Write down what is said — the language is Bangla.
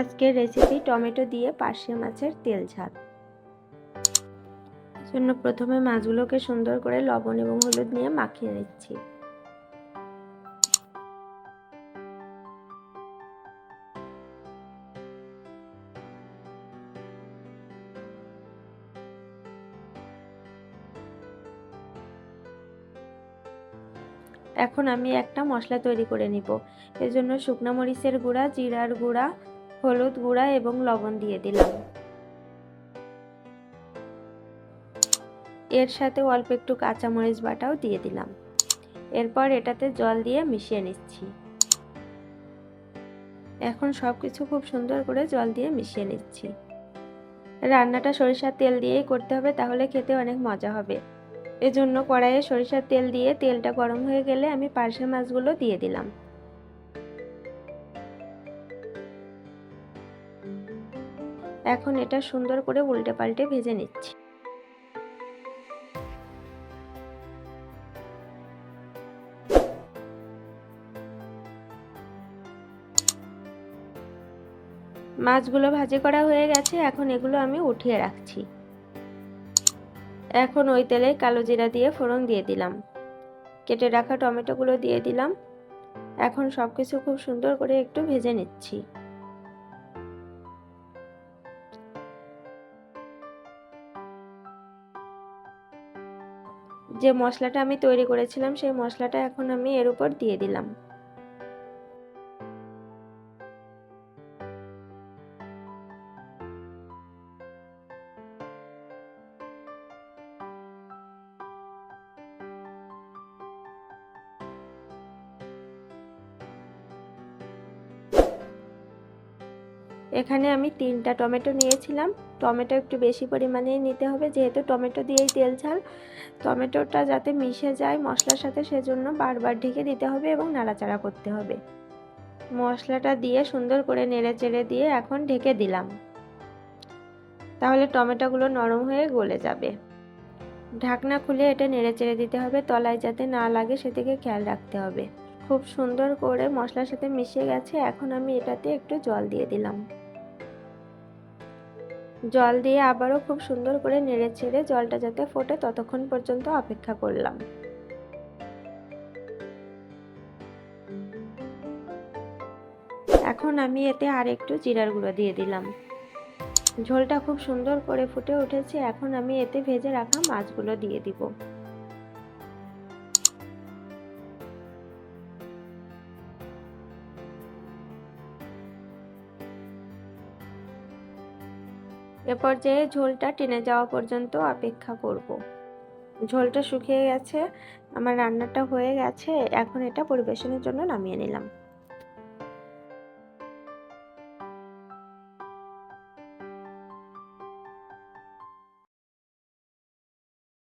আজকের রেসিপি টমেটো দিয়ে পার্শে মাছের তেল ঝাল। জন্য প্রথমে মাছগুলোকে সুন্দর করে লবণ এবং হলুদ নিয়ে মাখিয়ে নিচ্ছি। এখন আমি একটা মশলা তৈরি করে নিব। এর জন্য শুকনো মরিচের গুঁড়া, জিরার গুঁড়া হলুদ গুঁড়া এবং লবণ দিয়ে দিলাম। এর সাথে অল্প একটু কাঁচামরিচ বাটাও দিয়ে দিলাম। এরপর এটাতে জল দিয়ে মিশিয়ে নিচ্ছি। এখন সব কিছু খুব সুন্দর করে জল দিয়ে মিশিয়ে নিচ্ছি। রান্নাটা সরিষার তেল দিয়েই করতে হবে, তাহলে খেতে অনেক মজা হবে। এজন্য কড়াইয়ে সরিষার তেল দিয়ে তেলটা গরম হয়ে গেলে আমি পার্শে মাছগুলো দিয়ে দিলাম। এখন এটা সুন্দর করে উল্টে পাল্টে ভেজে নিচ্ছি। মাছগুলো ভাজি করা হয়ে গেছে, এখন এগুলো আমি উঠিয়ে রাখছি। এখন ওই তেলে কালো জিরা দিয়ে ফোড়ন দিয়ে দিলাম। কেটে রাখা টমেটোগুলো দিয়ে দিলাম। এখন সব কিছু খুব সুন্দর করে একটু ভেজে নিচ্ছি। যে মশলাটা আমি তৈরি করেছিলাম, সেই মশলাটা এখন আমি এর উপর দিয়ে দিলাম। এখানে আমি তিনটা টমেটো নিয়েছিলাম। টমেটো একটু বেশি পরিমাণে নিতে হবে। যেহেতু টমেটো দিয়েই তেল ঝাল, টমেটোটা যাতে মিশে যায় মশলার সাথে সেজন্য বারবার ঢেকে দিতে হবে এবং নাড়াচাড়া করতে হবে। মশলাটা দিয়ে সুন্দর করে নেড়ে চেড়ে দিয়ে এখন ঢেকে দিলাম। তাহলে টমেটোগুলো নরম হয়ে গলে যাবে। ঢাকনা খুলে এটা নেড়ে চেড়ে দিতে হবে, তলায় যাতে না লাগে সেদিকে খেয়াল রাখতে হবে। খুব সুন্দর করে মশলার সাথে মিশে গেছে, এখন আমি এটাতে একটু জল দিয়ে দিলাম। জল দিয়ে আবারও খুব সুন্দর করে নেড়ে ছেড়ে জলটা যাতে ফোটে ততক্ষণ পর্যন্ত অপেক্ষা করলাম। এখন আমি এতে আর একটু জিরার গুঁড়ো দিয়ে দিলাম। ঝোলটা খুব সুন্দর করে ফুটে উঠেছে, এখন আমি এতে ভেজে রাখা মাছগুলো দিয়ে দিব। এ পর্যায়ে ঝোলটা টেনে যাওয়া পর্যন্ত অপেক্ষা করব। ঝোলটা শুকিয়ে গেছে, আমার রান্নাটা হয়ে গেছে, এখন এটা পরিবেশনের জন্য নামিয়ে নিলাম।